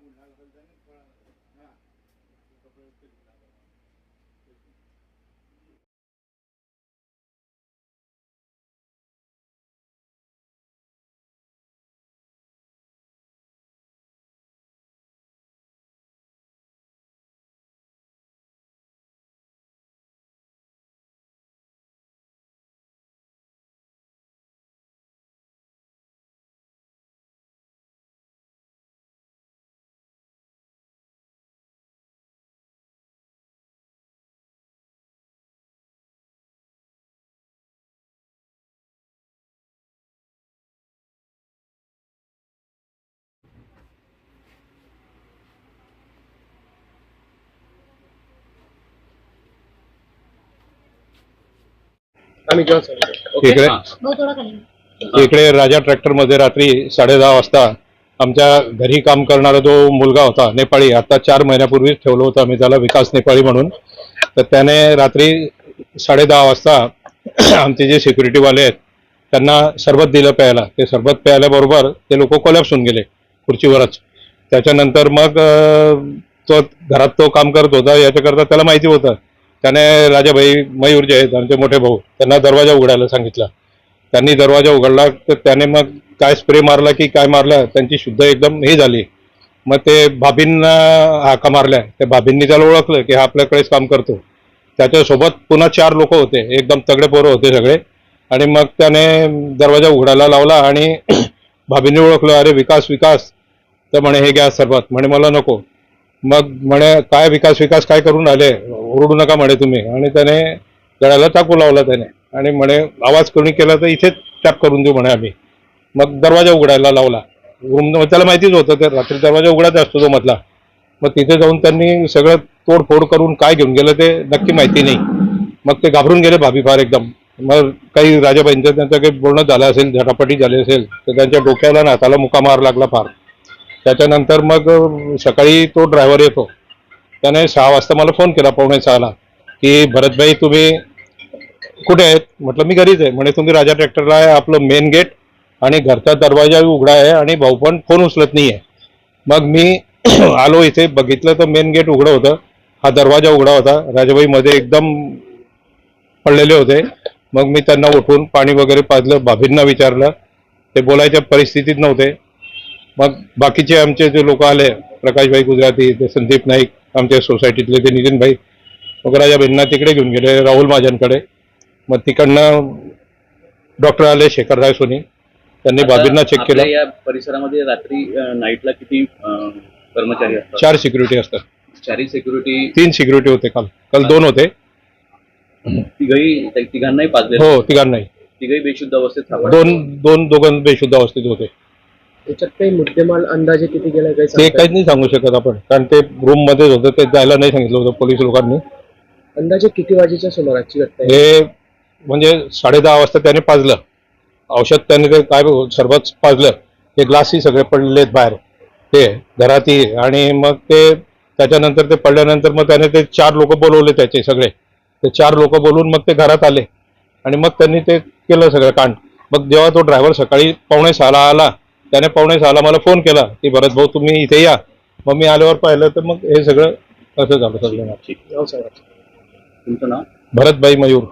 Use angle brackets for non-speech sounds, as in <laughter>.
ગુંડા લગન થાય ને થોડા હા કપડે इकडे? इकडे राजा ट्रॅक्टरमध्ये रात्री साडे दहा वाजता आमच्या घरी काम करणारा जो मुलगा होता नेपाळी आता चार महिन्यापूर्वीच ठेवलं होतं आम्ही त्याला विकास नेपाळी म्हणून. तर त्याने रात्री साडे दहा वाजता <clears throat> आमचे जे security वाले आहेत त्यांना सरबत दिलं प्यायला. ते सरबत प्यायल्याबरोबर ते लोक कोलॅप्स होऊन गेले खुर्चीवरच. त्याच्यानंतर मग अं, तो घरात तो काम करत होता याच्याकरता त्याला माहिती होतं. त्याने राजाभाई मयूर जे आहेत आमचे मोठे भाऊ त्यांना दरवाजा उघडायला सांगितला. त्यांनी दरवाजा उघडला तर त्याने मग काय स्प्रे मारला की काय मारला त्यांची शुद्ध एकदम हे झाली. मग ते भाभींना हाका मारल्या. त्या भाभींनी त्याला ओळखलं की हा आपल्याकडेच काम करतो. त्याच्यासोबत पुन्हा चार लोक होते एकदम तगडे पोरं होते सगळे. आणि मग त्याने दरवाजा उघडायला लावला आणि <clears throat> भाभींनी ओळखलं अरे विकास विकास. तर म्हणे हे घ्या सरबत. म्हणे मला नको. मग म्हणे काय विकास विकास काय करून आले? ओरडू नका म्हणे तुम्ही. आणि त्याने गळ्याला चाकू लावला त्याने. आणि म्हणे आवाज कोणी केला तर इथेच टॅप करून देऊ म्हणे आम्ही. मग दरवाजा उघडायला लावला. रूम त्याला माहितीच होतं ते रात्री दरवाजा उघडायचा असतो तो मधला. मग तिथे जाऊन त्यांनी सगळं तोडफोड करून काय घेऊन गेलं ते नक्की माहिती नाही. मग ते घाबरून गेले भाभी फार एकदम. मग काही राजाबाईंचं त्यांचं काही बोलणं झालं असेल झटापटी झाली असेल तर त्यांच्या डोक्याला नाताला हाताला मुका मार लागला फार. त्याच्यानंतर मग सकाळी तो ड्रायव्हर येतो. त्याने सहा वाजता मला फोन केला पावणे सहाला की भरतभाई तुम्ही कुठे आहेत? म्हटलं मी घरीच आहे. म्हणे तुम्ही राजा ट्रॅक्टरला आहे आपलं मेन गेट आणि घरचा दरवाजा उघडा आहे आणि भाऊ पण फोन उचलत नाही आहे मग मी <clears throat> आलो इथे बघितलं तर मेन गेट उघडं होतं. हा दरवाजा उघडा होता. राजाबाई मध्ये एकदम पडलेले होते. मग मी त्यांना उठून पाणी वगैरे पाजलं भाभींना विचारलं. ते बोलायच्या परिस्थितीत नव्हते. मग बाकीचे आमचे जे लोक आले प्रकाशभाई गुजराती ते संदीप नाईक आमच्या सोसायटीतले ते नितीन भाई मग राजाबाईंना तिकडे घेऊन गेले राहुल महाजनकडे मग तिकडनं डॉक्टर आले शेखरराय सोनी. त्यांनी बाबींना चेक केलं. या परिसरामध्ये रात्री नाईटला किती कर्मचारी असतात? चार सिक्युरिटी असतात. चारही सिक्युरिटी तीन सिक्युरिटी होते काल. काल दोन होते. तिघही तिघांनाही पाजले हो तिघांनाही. तिघही बेशुद्ध अवस्थेत दोन दोन दोघं बेशुद्ध अवस्थेत होते. त्याच्यात काही मुद्देमाल अंदाजे किती गेला काही ते सांगता काहीच नाही सांगू शकत आपण कारण ते रूम मध्येच होतं ते जायला नाही सांगितलं होतं पोलीस लोकांनी. येईल? अंदाजे किती वाजेच्या सुमाराची घटना आहे? हे म्हणजे साडे दहा वाजता त्याने पाजलं. औषध त्याने ते काय सरबत पाजलं. हे ग्लासही सगळे पडलेले आहेत बाहेर. ते घरातही आणि मग ते त्याच्यानंतर ते पडल्यानंतर मग त्याने ते चार लोक बोलवले त्याचे सगळे. ते चार लोक बोलून मग ते घरात आले. आणि मग त्यांनी ते केलं सगळं कांड. मग जेव्हा तो ड्रायव्हर सकाळी पावणे सहाला आला त्याने पावणे सहाला मला फोन केला की भरत भाऊ तुम्ही इथे या. मग मी आल्यावर पाहिलं तर मग हे सगळं असं झालं सगळं. तुमचं नाव? भरतभाई मयूर.